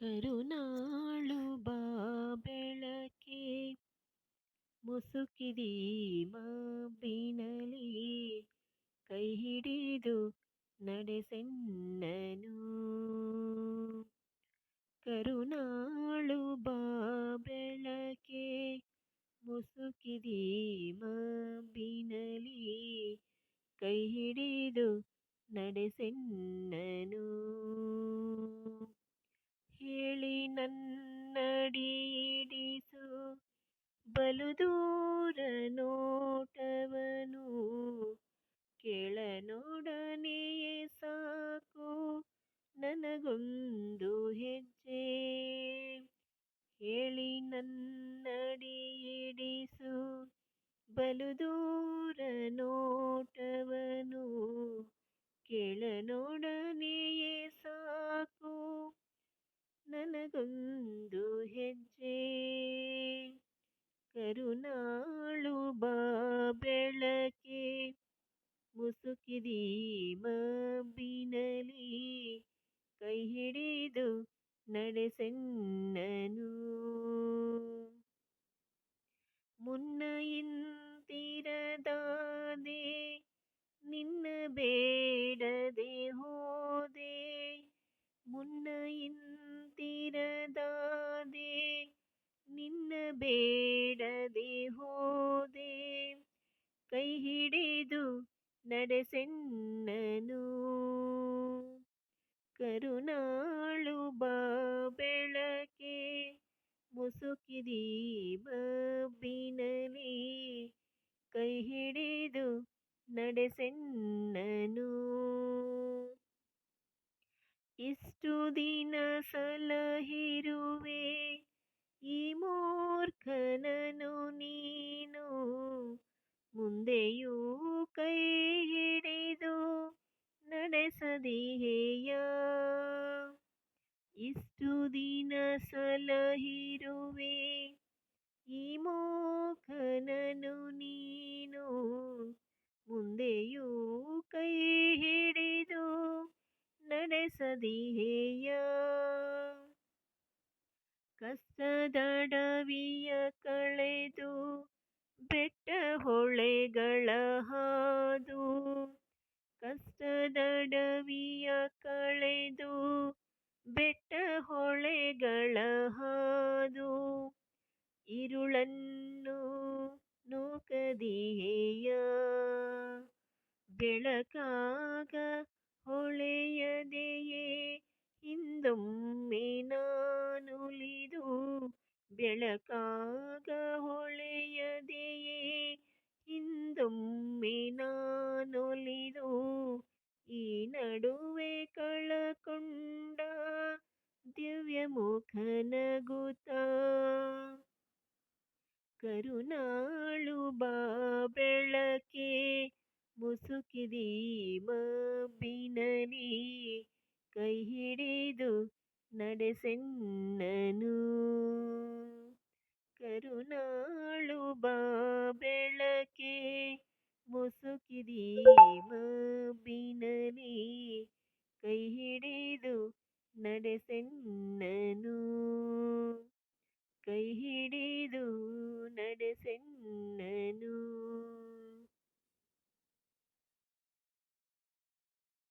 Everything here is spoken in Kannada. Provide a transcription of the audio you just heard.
ಕರುನಾಳು ಬಾ ಬೆಳಕೆ ಮುಸುಕಿದಿ ಮಬ್ಬಿನಲಿ ಕೈ ಹಿಡಿದು ನಡೆಸೆನ್ನನು ಕರುನಾಳು ಬಾ ಬೆಳಕೆ ಮುಸುಕಿದಿ ಮಬ್ಬಿನಲಿ ಕೈ ಹಿಡಿದು ನಡೆಸೆನ್ನನು ನೋಟವನು ಕೆಳನೊಡನೆಯೇ ಸಾಕು ನನಗೊಂದು ಹೆಜ್ಜೆ. ಹೇಳಿ ನನ್ನಡಿಯಿಡಿಸು ಬಲು ದೂರ ನೋಟವನು ಕೆಳನೊಡನೆಯೇ ಕರುನಾಳು ಬಾ ಬೆಳಕೆ ಮುಸುಕಿದಿ ಮಬ್ಬಿನಲಿ ಕೈ ಹಿಡಿದು ನಡೆಸೆನ್ನನು ಮುನ್ನ ಇಂತಿರದಾದೆ ನಿನ್ನ ಬೇಡದೆ ಹೋದೆ ಹೋದೆ. ಕೈ ಹಿಡಿದು ನಡೆಸೆನ್ನನು. ಕರುಣಾಳು ಬಾ ಬೆಳಕೆ, ಮುಸುಕಿದಿ ಬಬ್ಬಿನಲಿ ಕೈ ಹಿಡಿದು ನಡೆಸೆನ್ನನು. ಇಷ್ಟು ದಿನ ಸಲಹಿರುವೆ ಈ ಮೂರ್ಖನನು ನೀನು ನಡೆಸದಿಹೇಯ ಇಷ್ಟು ದಿನ ಸಲಹಿರುವೆ. ಈ ಮೋಖನನು ನೀನು ಮುಂದೆಯೂ ಕೈ ಹಿಡಿದು ನಡೆಸದಿಹೇಯ ಕಷ್ಟದಡವಿಯ ಕಳೆದು ಬೆಟ್ಟ ಹೊಳೆಗಳ ಹಾದು ಕಷ್ಟದಡವಿಯ ನೂಕದಿಹೇಯ ಬೆಳಕಾಗ ಹೊಳೆಯದೆಯೇ? ಹಿಂದೊಮ್ಮೆ ನಾನುಲಿದು ಬೆಳಕಾಗ ಹೊಳೆಯದೆಯೇ? ಹಿಂದೊಮ್ಮೆ ನಾನೊಲಿದು ಈ ನಡುವೆ ಕಳಕೊಂಡ ದಿವ್ಯ ಮುಖನಗುತ್ತ ಕರುನಾಳು ಬಾ ಬೆಳಕೆ, ಮುಸುಕಿದಿ ಬಿನನಿ ಕೈ ಹಿಡಿದು ನಡೆಸೆನ್ನನು. ಕರುನಾಳು ಬಾ ಬೆಳಕೆ, ಮುಸುಕಿದಿ ಬಿನನಿ ಕೈ ಹಿಡಿದು ನಡೆಸೆನ್ನನು